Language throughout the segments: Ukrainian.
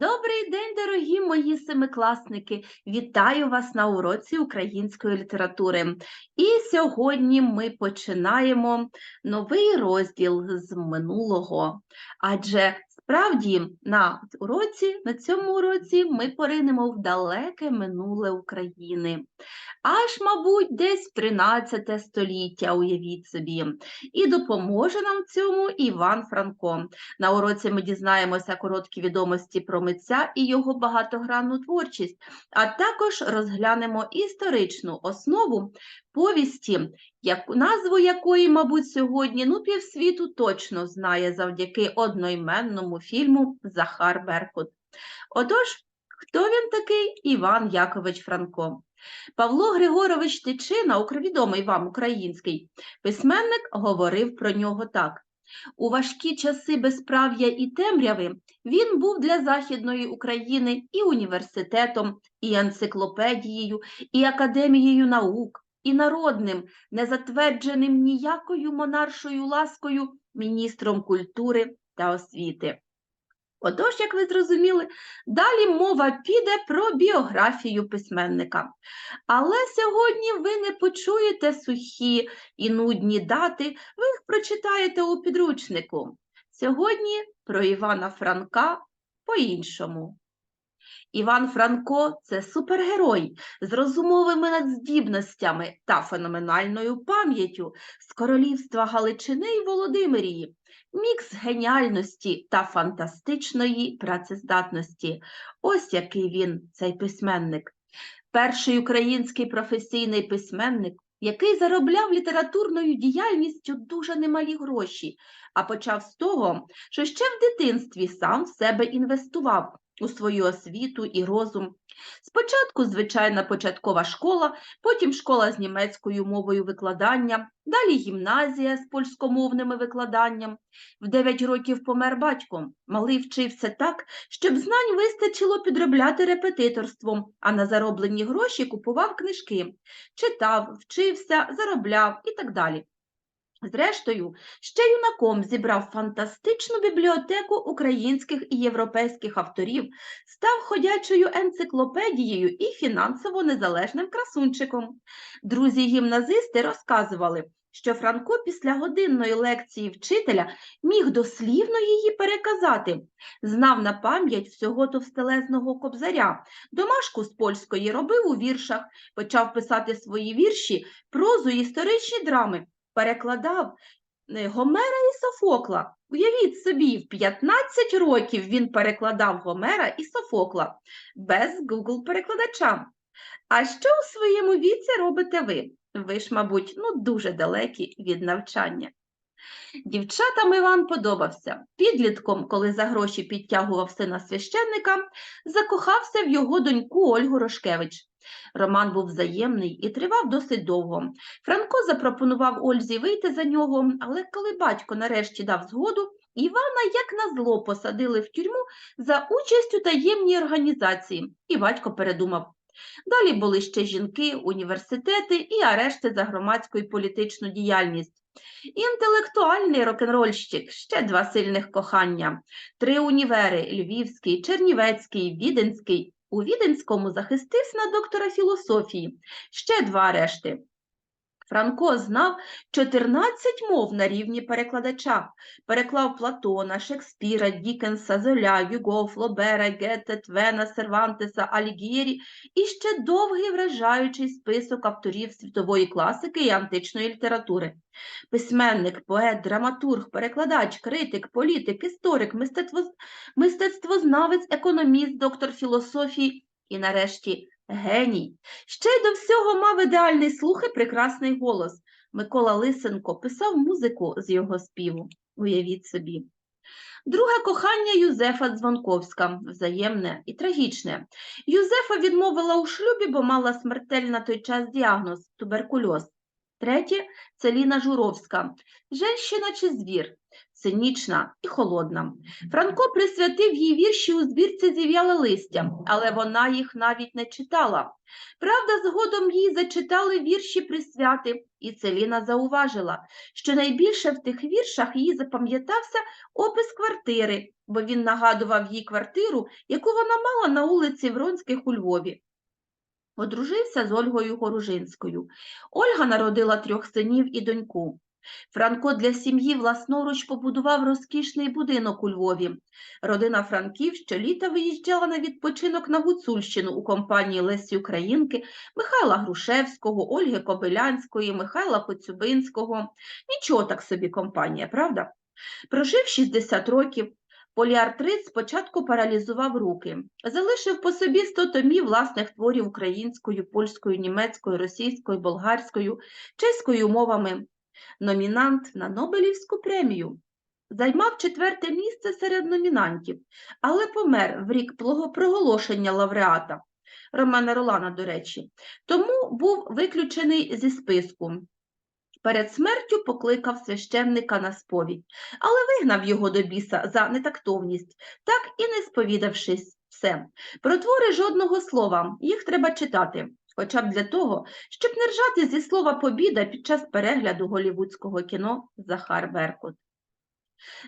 Добрий день, дорогі мої семикласники! Вітаю вас на уроці української літератури. І сьогодні ми починаємо новий розділ з минулого. Адже справді на уроці, на цьому уроці ми поринемо в далеке минуле України. Аж, мабуть, десь в 13 століття, уявіть собі. І допоможе нам в цьому Іван Франко. На уроці ми дізнаємося короткі відомості про митця і його багатогранну творчість, а також розглянемо історичну основу повісті, як, назву якої, мабуть, сьогодні ну, півсвіту точно знає завдяки одноіменному фільму Захар Беркут. Отож, хто він такий Іван Якович Франко? Павло Григорович Тичина, відомий вам український письменник, говорив про нього так. У важкі часи безправ'я і темряви він був для Західної України і університетом, і енциклопедією, і академією наук, і народним, не затвердженим ніякою монаршою ласкою міністром культури та освіти. Отож, як ви зрозуміли, далі мова піде про біографію письменника. Але сьогодні ви не почуєте сухі і нудні дати, ви їх прочитаєте у підручнику. Сьогодні про Івана Франка по-іншому. Іван Франко це супергерой з розумовими надздібностями та феноменальною пам'яттю з королівства Галичини й Володимирії, мікс геніальності та фантастичної працездатності. Ось який він, цей письменник. Перший український професійний письменник, який заробляв літературною діяльністю дуже немалі гроші, а почав з того, що ще в дитинстві сам в себе інвестував у свою освіту і розум. Спочатку звичайна початкова школа, потім школа з німецькою мовою викладання, далі гімназія з польськомовними викладанням. В 9 років помер батько. Малий вчився так, щоб знань вистачило підробляти репетиторством, а на зароблені гроші купував книжки, читав, вчився, заробляв і так далі. Зрештою, ще юнаком зібрав фантастичну бібліотеку українських і європейських авторів, став ходячою енциклопедією і фінансово незалежним красунчиком. Друзі-гімназисти розказували, що Франко після годинної лекції вчителя міг дослівно її переказати, знав на пам'ять всього товстелезного кобзаря, домашку з польської робив у віршах, почав писати свої вірші, прозу і історичні драми перекладав е, Гомера і Софокла. Уявіть собі, в 15 років він перекладав Гомера і Софокла без Google-перекладача. А що у своєму віці робите ви? Ви ж, мабуть, ну дуже далекі від навчання. Дівчатам Іван подобався. Підлітком, коли за гроші підтягував сина священника, закохався в його доньку Ольгу Рошкевич. Роман був взаємний і тривав досить довго. Франко запропонував Ользі вийти за нього, але коли батько нарешті дав згоду, Івана, як на зло, посадили в тюрму за участь у таємній організації, і батько передумав. Далі були ще жінки, університети і арешти за громадську і політичну діяльність. Інтелектуальний рок-н-рольщик, ще два сильних кохання, три універи Львівський, Чернівецький, Віденський. У Віденському захистився на доктора філософії, ще два решти. Франко знав 14 мов на рівні перекладача, переклав Платона, Шекспіра, Дікенса, Золя, Юго, Флобера, Гетте, Твена, Сервантеса, Алігєрі і ще довгий вражаючий список авторів світової класики і античної літератури. Письменник, поет, драматург, перекладач, критик, політик, історик, мистецтвознавець, економіст, доктор філософії і, нарешті, Геній. Ще й до всього мав ідеальний слух і прекрасний голос. Микола Лисенко писав музику з його співу. Уявіть собі. Друге кохання Юзефа Дзвонковська, взаємне і трагічне. Юзефа відмовила у шлюбі, бо мала смертельний на той час діагноз туберкульоз. Третє це Ліна Журовська, женщина чи звір. Цинічна і холодна. Франко присвятив їй вірші у збірці «Зів'яле листя, але вона їх навіть не читала. Правда, згодом їй зачитали вірші присвяти, і Целіна зауважила, що найбільше в тих віршах їй запам'ятався опис квартири, бо він нагадував їй квартиру, яку вона мала на вулиці Вронських у Львові. Одружився з Ольгою Горужинською. Ольга народила трьох синів і доньку. Франко для сім'ї власноруч побудував розкішний будинок у Львові. Родина Франків щоліта виїжджала на відпочинок на Гуцульщину у компанії Лесі Українки, Михайла Грушевського, Ольги Кобилянської, Михайла Коцюбинського. Нічого так собі компанія, правда? Прожив 60 років, поліартрит спочатку паралізував руки, залишив по собі 100 томів власних творів українською, польською, німецькою, російською, болгарською, чеською мовами. Номінант на Нобелівську премію. Займав четверте місце серед номінантів, але помер в рік проголошення лауреата Романа Ролана, до речі, тому був виключений зі списку. Перед смертю покликав священника на сповідь, але вигнав його до біса за нетактовність, так і не сповідавшись все. Про твори жодного слова, їх треба читати, хоча б для того, щоб не ржати зі слова побіда під час перегляду голівудського кіно Захар Беркут.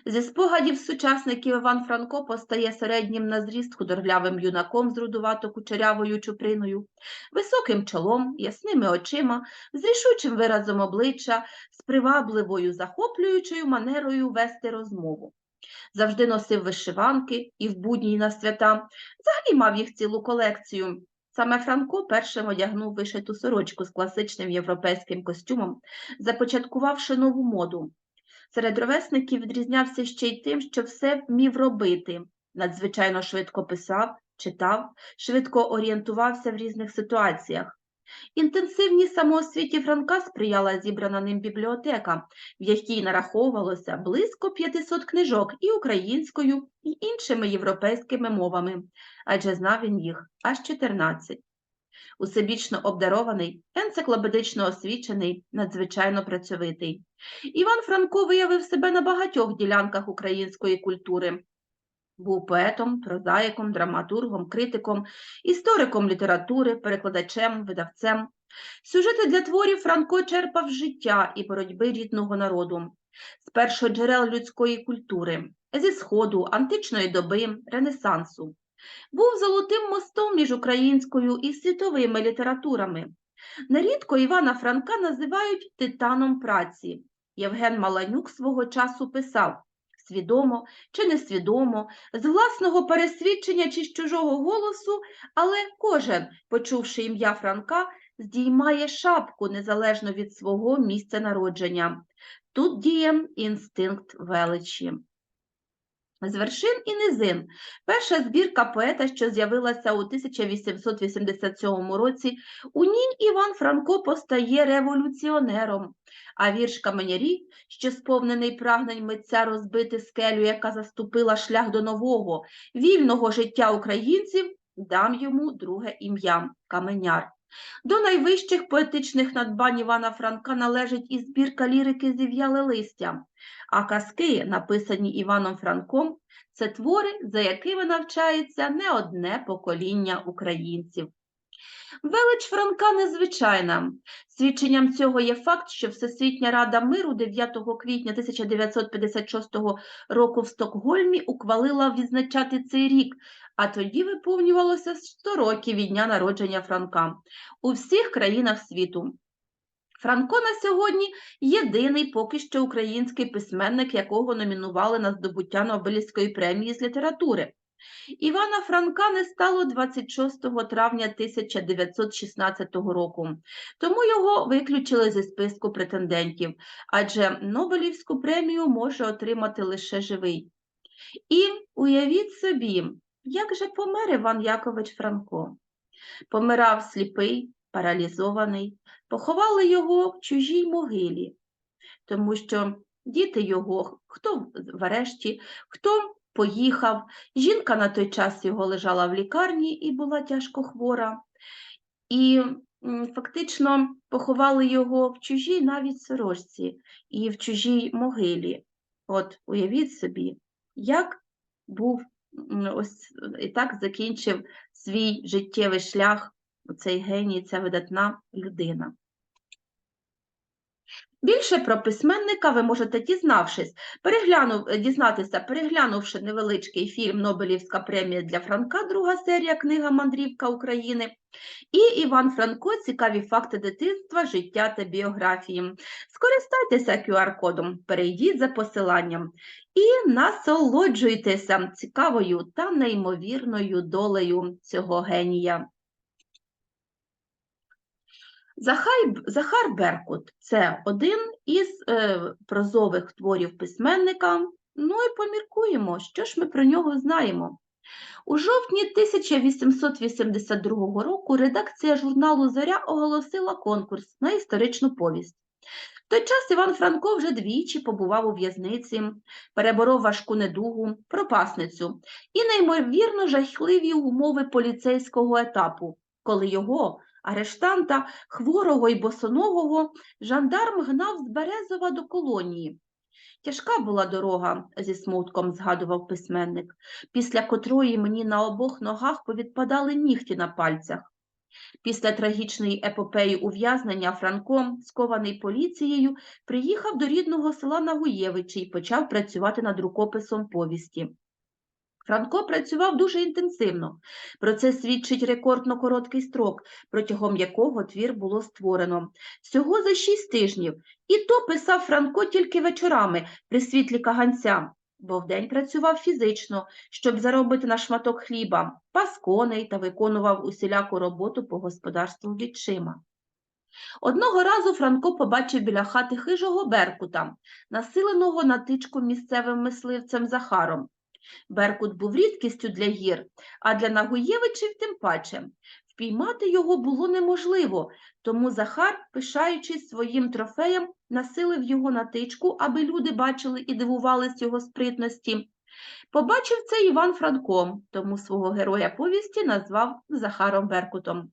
Зі спогадів сучасників Іван Франко постає середнім на зріст худорлявим юнаком з рудувато-кучерявою чуприною, високим чолом, ясними очима, з рішучим виразом обличчя, з привабливою, захоплюючою манерою вести розмову. Завжди носив вишиванки і в будні на свята, взагалі мав їх цілу колекцію. Саме Франко першим одягнув вишиту сорочку з класичним європейським костюмом, започаткувавши нову моду. Серед ровесників відрізнявся ще й тим, що все вмів робити. Надзвичайно швидко писав, читав, швидко орієнтувався в різних ситуаціях. Інтенсивній самоосвіті Франка сприяла зібрана ним бібліотека, в якій нараховувалося близько 500 книжок і українською, і іншими європейськими мовами, адже знав він їх аж 14. Усебічно обдарований, енциклопедично освічений, надзвичайно працьовитий. Іван Франко виявив себе на багатьох ділянках української культури. Був поетом, прозаїком, драматургом, критиком, істориком літератури, перекладачем, видавцем. Сюжети для творів Франко черпав життя і боротьби рідного народу, з першоджерел людської культури, зі сходу, античної доби, Ренесансу. Був золотим мостом між українською і світовими літературами. Нерідко Івана Франка називають титаном праці. Євген Маланюк свого часу писав свідомо чи несвідомо, з власного пересвідчення чи з чужого голосу, але кожен, почувши ім'я Франка, здіймає шапку незалежно від свого місця народження. Тут діє інстинкт величі. З вершин і низин. Перша збірка поета, що з'явилася у 1887 році, у ній Іван Франко постає революціонером, а вірш Каменярі, що сповнений прагнень митця розбити скелю, яка заступила шлях до нового, вільного життя українців, дам йому друге ім'я Каменяр. До найвищих поетичних надбань Івана Франка належить і збірка лірики «Зів'яле листя», а казки, написані Іваном Франком, це твори, за якими навчається не одне покоління українців. Велич Франка незвичайна. Свідченням цього є факт, що Всесвітня Рада миру 9 квітня 1956 року в Стокгольмі ухвалила відзначати цей рік, а тоді виповнювалося 100 років від дня народження Франка у всіх країнах світу. Франко на сьогодні єдиний поки що український письменник, якого номінували на здобуття Нобелівської премії з літератури. Івана Франка не стало 26 травня 1916 року, тому його виключили зі списку претендентів, адже Нобелівську премію може отримати лише живий. І уявіть собі, як же помер Іван Якович Франко. Помирав сліпий, паралізований, поховали його в чужій могилі, тому що діти його, хто в арешті, хто поїхав, жінка на той час його лежала в лікарні і була тяжко хвора. І фактично поховали його в чужій навіть сорочці і в чужій могилі. От уявіть собі, як був ось і так закінчив свій життєвий шлях цей геній, ця видатна людина. Більше про письменника ви можете, дізнавшись, переглянув, дізнатися, переглянувши невеличкий фільм Нобелівська премія для Франка, друга серія книга Мандрівка України. І Іван Франко Цікаві факти дитинства, життя та біографії. Скористайтеся QR-кодом, перейдіть за посиланням і насолоджуйтеся цікавою та неймовірною долею цього генія. Захай, Захар Беркут це один із е, прозових творів письменника. Ну і поміркуємо, що ж ми про нього знаємо. У жовтні 1882 року редакція журналу Зоря оголосила конкурс на історичну повість. В той час Іван Франко вже двічі побував у в'язниці, переборов важку недугу, пропасницю і неймовірно жахливі умови поліцейського етапу, коли його, арештанта, хворого і босоногого, жандарм гнав з Березова до колонії. Тяжка була дорога, зі смутком згадував письменник, після котрої мені на обох ногах повідпадали нігті на пальцях. Після трагічної епопеї ув'язнення Франко, скований поліцією, приїхав до рідного села Нагуєвичі і почав працювати над рукописом повісті. Франко працював дуже інтенсивно. Про це свідчить рекордно короткий строк, протягом якого твір було створено. Всього за шість тижнів. І то писав Франко тільки вечорами при світлі каганця, бо вдень працював фізично, щоб заробити на шматок хліба, пас коней та виконував усіляку роботу по господарству відчима. Одного разу Франко побачив біля хати хижого Беркута, насиленого на тичку місцевим мисливцем Захаром. Беркут був рідкістю для гір, а для Нагуєвичів тим паче. Впіймати його було неможливо, тому Захар, пишаючись своїм трофеєм, насилив його на тичку, аби люди бачили і дивувались його спритності. Побачив це Іван Франко, тому свого героя повісті назвав Захаром Беркутом.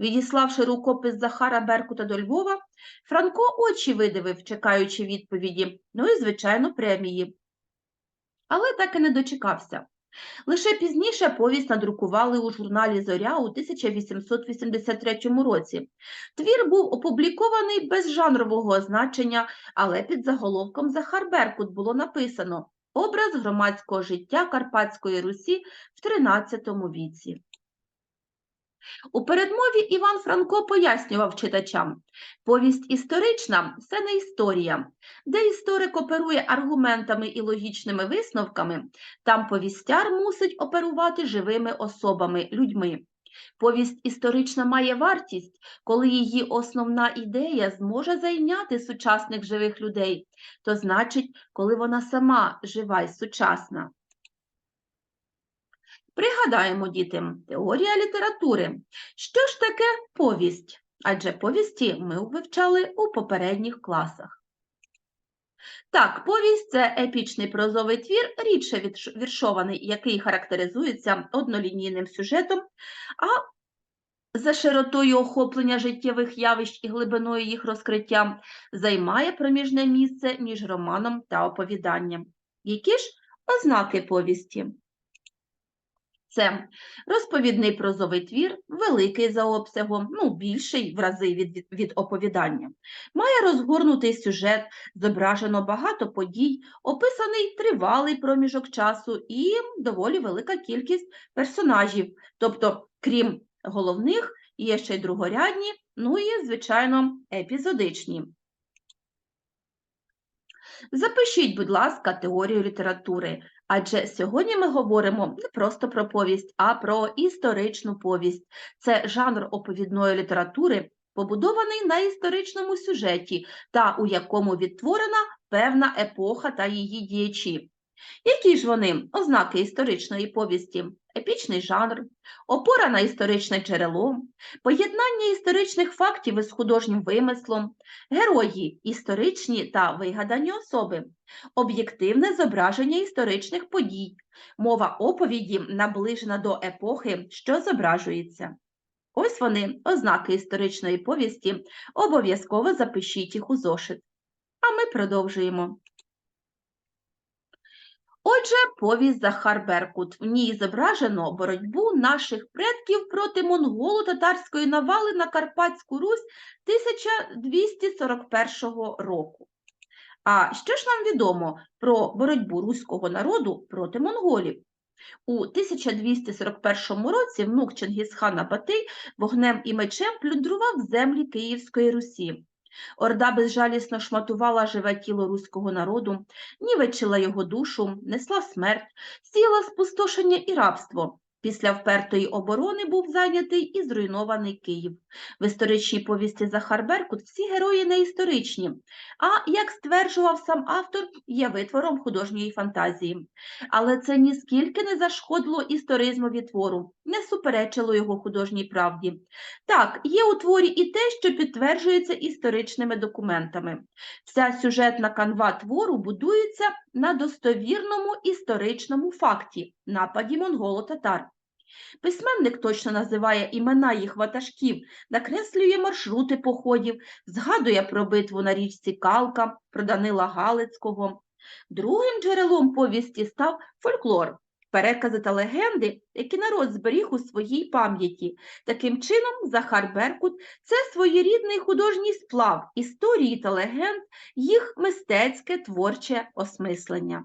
Відіславши рукопис Захара Беркута до Львова, Франко очі видивив, чекаючи відповіді, ну і, звичайно, премії але так і не дочекався. Лише пізніше повість надрукували у журналі Зоря у 1883 році. Твір був опублікований без жанрового значення, але під заголовком Захар Беркут було написано Образ громадського життя Карпатської Русі в XIII віці. У передмові Іван Франко пояснював читачам, повість історична це не історія. Де історик оперує аргументами і логічними висновками, там повістяр мусить оперувати живими особами, людьми. Повість історична має вартість, коли її основна ідея зможе зайняти сучасних живих людей, то значить, коли вона сама жива й сучасна. Пригадаємо, діти, теорія літератури. Що ж таке повість? Адже повісті ми вивчали у попередніх класах. Так, повість це епічний прозовий твір, рідше віршований, який характеризується однолінійним сюжетом, а за широтою охоплення життєвих явищ і глибиною їх розкриття займає проміжне місце між романом та оповіданням. Які ж ознаки повісті? Це розповідний прозовий твір, великий за обсягом, ну, більший в рази від, від, від оповідання. Має розгорнутий сюжет, зображено багато подій, описаний тривалий проміжок часу і доволі велика кількість персонажів. Тобто, крім головних, є ще й другорядні, ну і, звичайно, епізодичні. Запишіть, будь ласка, теорію літератури, адже сьогодні ми говоримо не просто про повість, а про історичну повість. Це жанр оповідної літератури, побудований на історичному сюжеті та у якому відтворена певна епоха та її діячі. Які ж вони ознаки історичної повісті? Епічний жанр, опора на історичне джерело, поєднання історичних фактів із художнім вимислом, герої історичні та вигадані особи, об'єктивне зображення історичних подій, мова оповіді наближена до епохи, що зображується. Ось вони, ознаки історичної повісті, обов'язково запишіть їх у зошит. А ми продовжуємо. Отже, повість Захар Беркут. В ній зображено боротьбу наших предків проти монголо-татарської навали на Карпатську Русь 1241 року. А що ж нам відомо про боротьбу руського народу проти монголів? У 1241 році внук Чингісхана Батий вогнем і мечем плюндрував землі Київської Русі. Орда безжалісно шматувала живе тіло руського народу, нівечила його душу, несла смерть, сіяла спустошення і рабство. Після впертої оборони був зайнятий і зруйнований Київ. В історичній повісті Захар Беркут всі герої не історичні, а, як стверджував сам автор, є витвором художньої фантазії. Але це ніскільки не зашкодило історизмові твору, не суперечило його художній правді. Так, є у творі і те, що підтверджується історичними документами. Вся сюжетна канва твору будується на достовірному історичному факті нападі монголо-татар. Письменник точно називає імена їх ватажків, накреслює маршрути походів, згадує про битву на річці Калка, про Данила Галицького. Другим джерелом повісті став фольклор, перекази та легенди, які народ зберіг у своїй пам'яті. Таким чином, Захар Беркут це своєрідний художній сплав історії та легенд, їх мистецьке творче осмислення.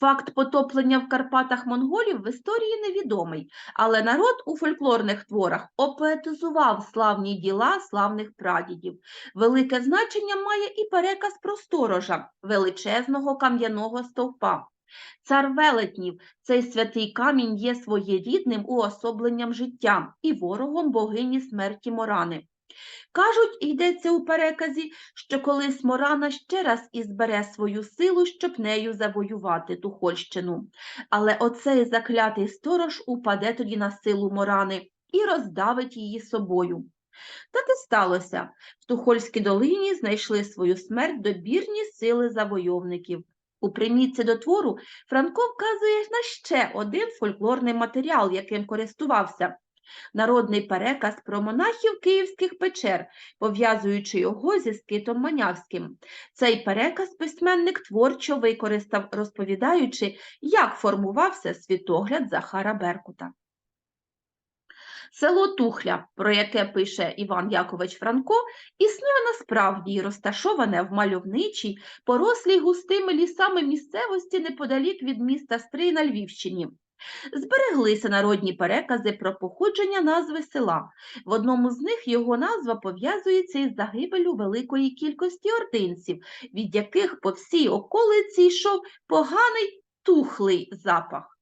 Факт потоплення в Карпатах монголів в історії невідомий, але народ у фольклорних творах опоетизував славні діла славних прадідів. Велике значення має і переказ про сторожа, величезного кам'яного стовпа. Цар велетнів, цей святий камінь є своєрідним уособленням життя і ворогом богині смерті Морани. Кажуть, йдеться у переказі, що колись Морана ще раз ізбере свою силу, щоб нею завоювати Тухольщину. Але оцей заклятий сторож упаде тоді на силу Морани і роздавить її собою. Так і сталося. В Тухольській долині знайшли свою смерть добірні сили завойовників. У примітці до твору Франко вказує на ще один фольклорний матеріал, яким користувався народний переказ про монахів київських печер, пов'язуючи його зі скитом Манявським. Цей переказ письменник творчо використав, розповідаючи, як формувався світогляд Захара Беркута. Село Тухля, про яке пише Іван Якович Франко, існує насправді і розташоване в мальовничій, порослій густими лісами місцевості неподалік від міста Стрий на Львівщині. Збереглися народні перекази про походження назви села. В одному з них його назва пов'язується із загибелю великої кількості ординців, від яких по всій околиці йшов поганий тухлий запах.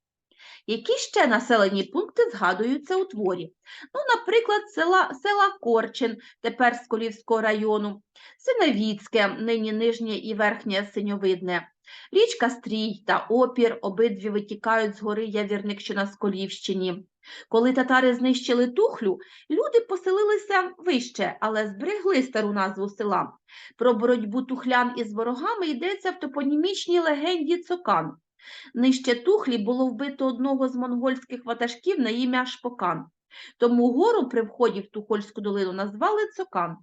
Які ще населені пункти згадуються у творі? Ну, наприклад, села, села Корчин, тепер Сколівського району, Синевіцьке, нині нижнє і верхнє Синьовидне, річка Стрій та Опір, обидві витікають з гори Явірник, що на Сколівщині. Коли татари знищили Тухлю, люди поселилися вище, але зберегли стару назву села. Про боротьбу тухлян із ворогами йдеться в топонімічній легенді Цокан. Нижче Тухлі було вбито одного з монгольських ватажків на ім'я Шпокан. Тому гору при вході в Тухольську долину назвали Цокан.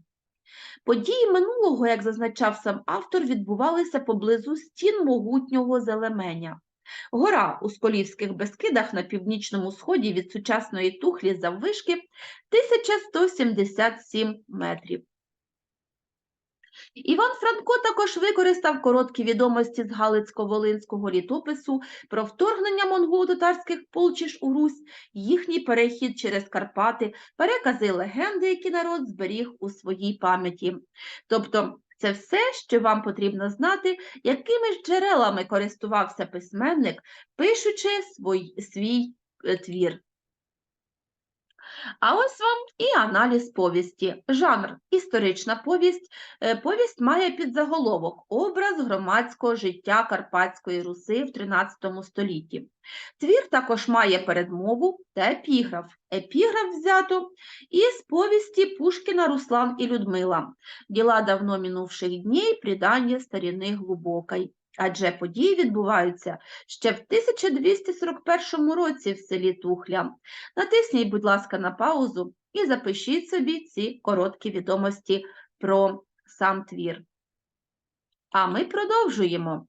Події минулого, як зазначав сам автор, відбувалися поблизу стін могутнього Зелеменя. Гора у Сколівських Бескидах на північному сході від сучасної Тухлі заввишки 1177 метрів. Іван Франко також використав короткі відомості з Галицько-Волинського літопису про вторгнення монголо-татарських полчищ у Русь, їхній перехід через Карпати, перекази легенди, які народ зберіг у своїй пам'яті. Тобто це все, що вам потрібно знати, якими ж джерелами користувався письменник, пишучи свій, свій е, твір. А ось вам і аналіз повісті. Жанр історична повість. Е, Повість має підзаголовок Образ громадського життя Карпатської Руси в 13 столітті. Твір також має передмову та епіграф. Епіграф взято із повісті Пушкіна Руслан і Людмила. Діла давно минувших днів, придання старіни глибокой. Адже події відбуваються ще в 1241 році в селі Тухля. Натисніть, будь ласка, на паузу і запишіть собі ці короткі відомості про сам твір. А ми продовжуємо.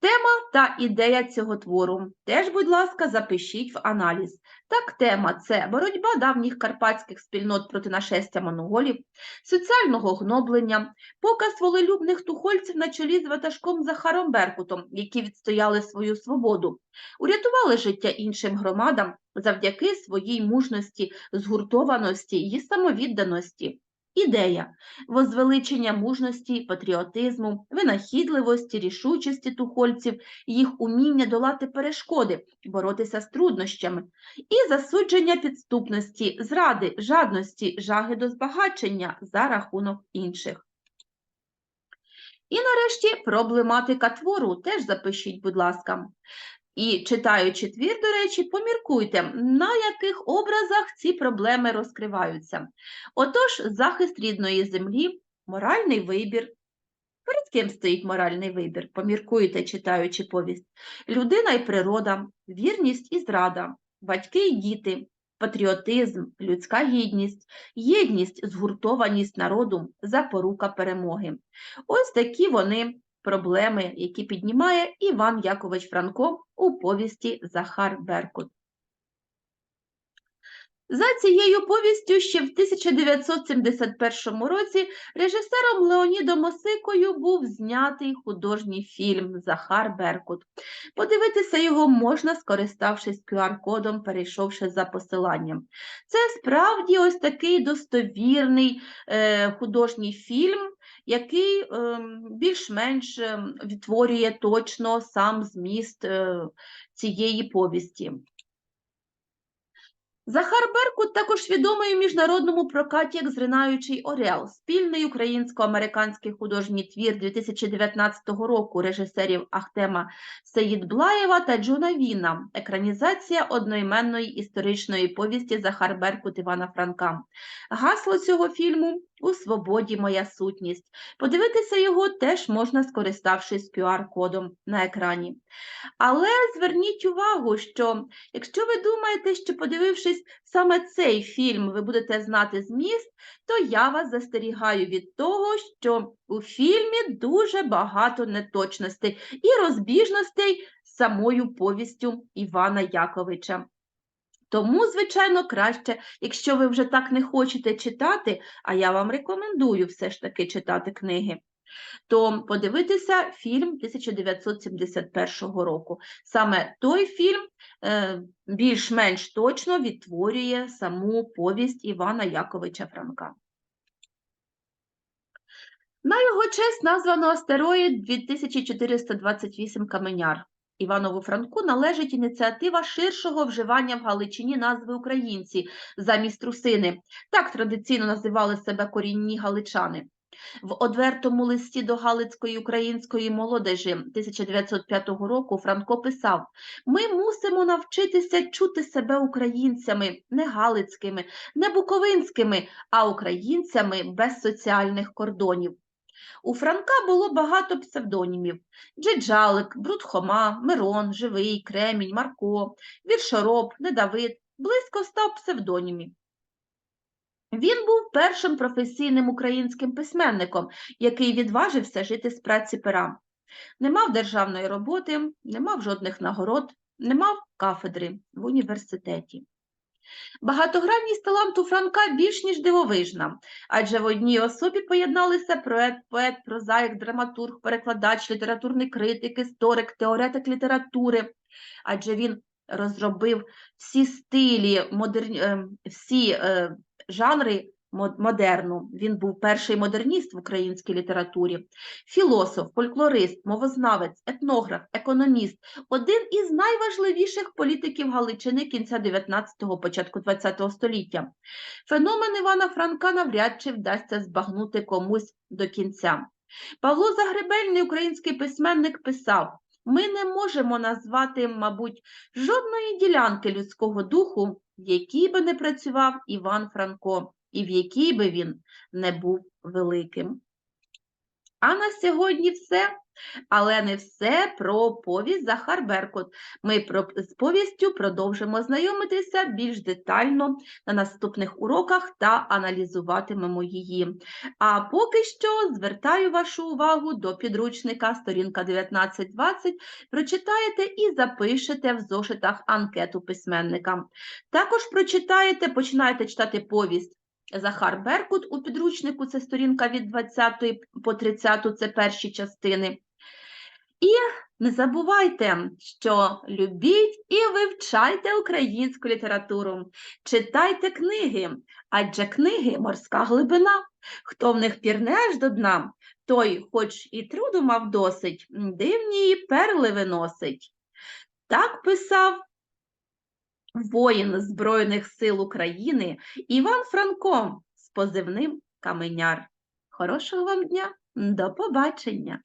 Тема та ідея цього твору теж, будь ласка, запишіть в аналіз. Так, тема це боротьба давніх карпатських спільнот проти нашестя монголів, соціального гноблення, показ волелюбних тухольців на чолі з ватажком Захаром Беркутом, які відстояли свою свободу, урятували життя іншим громадам завдяки своїй мужності, згуртованості і самовідданості. Ідея возвеличення мужності, патріотизму, винахідливості, рішучості тухольців, їх уміння долати перешкоди, боротися з труднощами, і засудження підступності, зради, жадності, жаги до збагачення за рахунок інших. І нарешті проблематика твору теж запишіть, будь ласка. І читаючи твір, до речі, поміркуйте, на яких образах ці проблеми розкриваються. Отож, захист рідної землі, моральний вибір. Перед ким стоїть моральний вибір? Поміркуйте, читаючи повість. Людина і природа, вірність і зрада, батьки і діти, патріотизм, людська гідність, єдність, згуртованість народу, запорука перемоги. Ось такі вони проблеми, які піднімає Іван Якович Франко у повісті Захар Беркут. За цією повістю ще в 1971 році режисером Леонідом Осикою був знятий художній фільм Захар Беркут. Подивитися його можна, скориставшись QR-кодом, перейшовши за посиланням. Це справді ось такий достовірний е, художній фільм, який е, більш-менш е, відтворює точно сам зміст е, цієї повісті. Захар Беркут також відомий у міжнародному прокаті як «Зринаючий Орел, спільний українсько-американський художній твір 2019 року режисерів Ахтема Сеїдблаєва та Джона Віна, екранізація одноіменної історичної повісті Захар Беркут Івана Франка. Гасло цього фільму у свободі моя сутність. Подивитися його теж можна, скориставшись QR-кодом на екрані. Але зверніть увагу, що якщо ви думаєте, що подивившись саме цей фільм, ви будете знати зміст, то я вас застерігаю від того, що у фільмі дуже багато неточностей і розбіжностей з самою повістю Івана Яковича. Тому, звичайно, краще, якщо ви вже так не хочете читати, а я вам рекомендую все ж таки читати книги, то подивитися фільм 1971 року. Саме той фільм е, більш-менш точно відтворює саму повість Івана Яковича Франка. На його честь названо астероїд 2428 Каменяр. Іванову Франку належить ініціатива ширшого вживання в Галичині назви українці замість трусини. Так традиційно називали себе корінні галичани. В одвертому листі до Галицької української молодежі 1905 року Франко писав: Ми мусимо навчитися чути себе українцями, не галицькими, не буковинськими, а українцями без соціальних кордонів. У Франка було багато псевдонімів: Джиджалик, Брудхома, Мирон, Живий, Кремінь, Марко, Віршороб, Недавид, близько ста псевдонімів. Він був першим професійним українським письменником, який відважився жити з праці пера. Не мав державної роботи, не мав жодних нагород, не мав кафедри в університеті. Багатогранність таланту Франка більш ніж дивовижна, адже в одній особі поєдналися поет, поет, прозаїк, драматург, перекладач, літературний критик, історик, теоретик літератури, адже він розробив всі стилі, модерні, всі е, жанри модерну. Він був перший модерніст в українській літературі, філософ, фольклорист, мовознавець, етнограф, економіст, один із найважливіших політиків Галичини кінця 19-го, початку 20-го століття. Феномен Івана Франка навряд чи вдасться збагнути комусь до кінця. Павло Загребельний, український письменник, писав: ми не можемо назвати, мабуть, жодної ділянки людського духу, в якій би не працював Іван Франко і в якій би він не був великим. А на сьогодні все. Але не все про повість Захар Беркут. Ми про, з повістю продовжимо знайомитися більш детально на наступних уроках та аналізуватимемо її. А поки що звертаю вашу увагу до підручника сторінка 19-20. Прочитаєте і запишете в зошитах анкету письменника. Також прочитаєте, починаєте читати повість Захар Беркут у підручнику, це сторінка від 20 по 30, це перші частини. І не забувайте, що любіть і вивчайте українську літературу, читайте книги, адже книги морська глибина. Хто в них пірне аж до дна, той, хоч і труду мав досить, дивні перли виносить. Так писав воїн Збройних сил України Іван Франко з позивним Каменяр. Хорошого вам дня, до побачення!